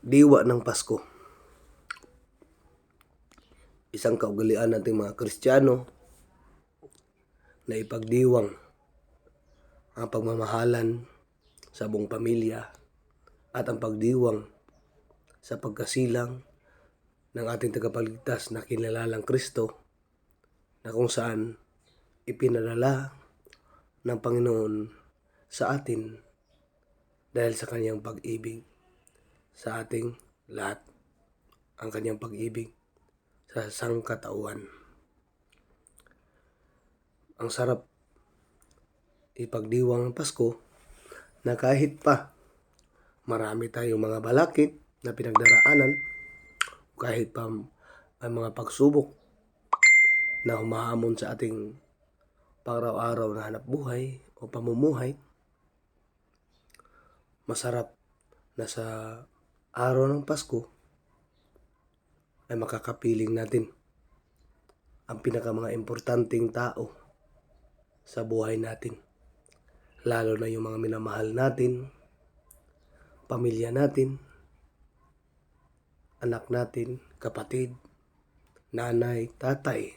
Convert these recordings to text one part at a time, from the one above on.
Diwa ng Pasko. Isang kaugalian nating mga Kristiyano na ipagdiwang ang pagmamahalan sa buong pamilya at ang pagdiwang sa pagkasilang ng ating tagapagligtas na kinalalang Kristo na kung saan ipinadala ng Panginoon sa atin dahil sa kanyang pag-ibig sa ating lahat ang kanyang pag-ibig sa sangkatauhan. Ang sarap ipagdiwang ng Pasko na kahit pa marami tayong mga balakid na pinagdaraanan, kahit pa may mga pagsubok na humahamon sa ating pang-araw-araw na hanap buhay o pamumuhay, masarap na sa araw ng Pasko ay makakapiling natin ang pinaka importanteng tao sa buhay natin. Lalo na yung mga minamahal natin, pamilya natin, anak natin, kapatid, nanay, tatay,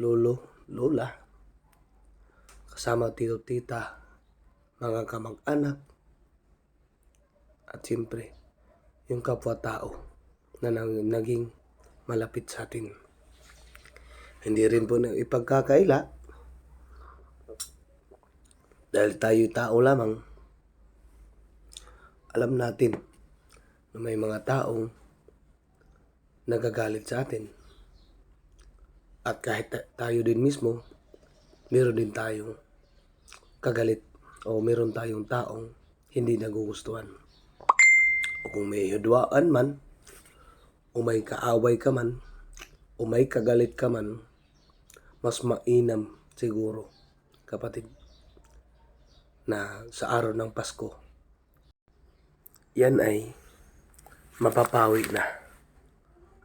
lolo, lola, kasama tito, tita, mga kamag-anak, at siyempre, yung kapwa-tao na naging malapit sa atin. Hindi rin po na ipagkakaila dahil tayo tao lamang. Alam natin na may mga taong nagagalit sa atin. At kahit ta- tayo din mismo, meron din tayong kagalit o meron tayong taong hindi nagugustuhan. O kung may hudwaan man, o may kaaway ka man, o may kagalit ka man, mas mainam siguro, kapatid, na sa araw ng Pasko, yan ay mapapawi na.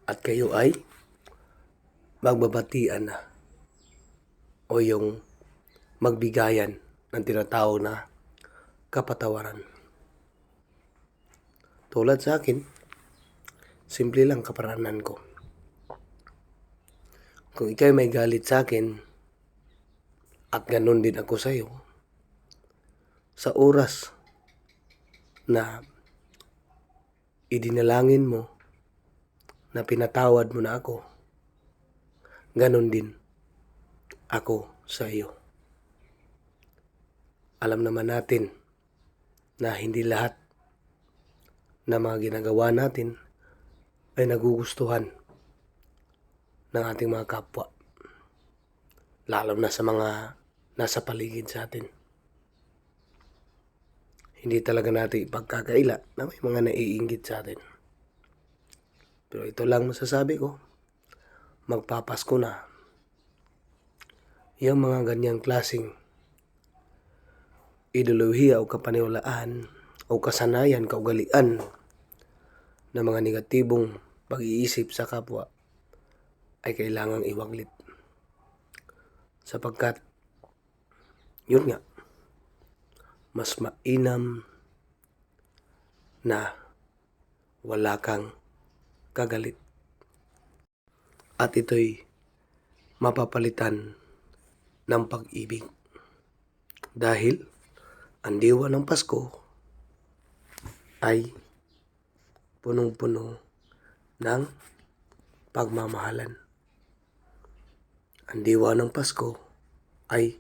At kayo ay magbabatian na o yung magbigayan ng tinatawag na kapatawaran. Tulad sa akin, simple lang kaparanan ko. Kung ikaw may galit sa akin, at ganun din ako sa iyo, sa oras na idinalangin mo na pinatawad mo na ako, ganun din ako sa iyo. Alam naman natin na hindi lahat na mga ginagawa natin ay nagugustuhan ng ating mga kapwa. Lalo na sa mga nasa paligid sa atin. Hindi talaga natin ipagkakaila na may mga naiinggit sa atin. Pero ito lang masasabi ko, magpapasko na. Yung mga ganyang klasing ideolohiya o kapaniwalaan o kasanayan, kaugalian ng mga negatibong pag-iisip sa kapwa ay kailangang iwaglit. Sapagkat, yun nga, mas mainam na wala kang kagalit. At ito'y mapapalitan ng pag-ibig. Dahil ang diwa ng Pasko ay punong-puno ng pagmamahalan. Ang diwa ng Pasko ay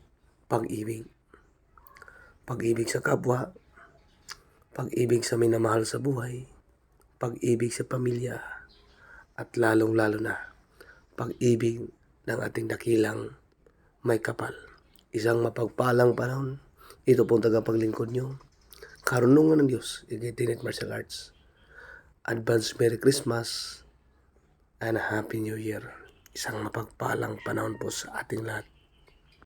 pag-ibig. Pag-ibig sa kapwa, pag-ibig sa minamahal sa buhay, pag-ibig sa pamilya, at lalong-lalo na pag-ibig ng ating dakilang may kapal. Isang mapagpalang panahon, ito pong tagapaglingkod nyo, karunungan ng Diyos, Igitinet Martial Arts. Advance Merry Christmas and Happy New Year. Isang mapagpalang panahon po sa ating lahat.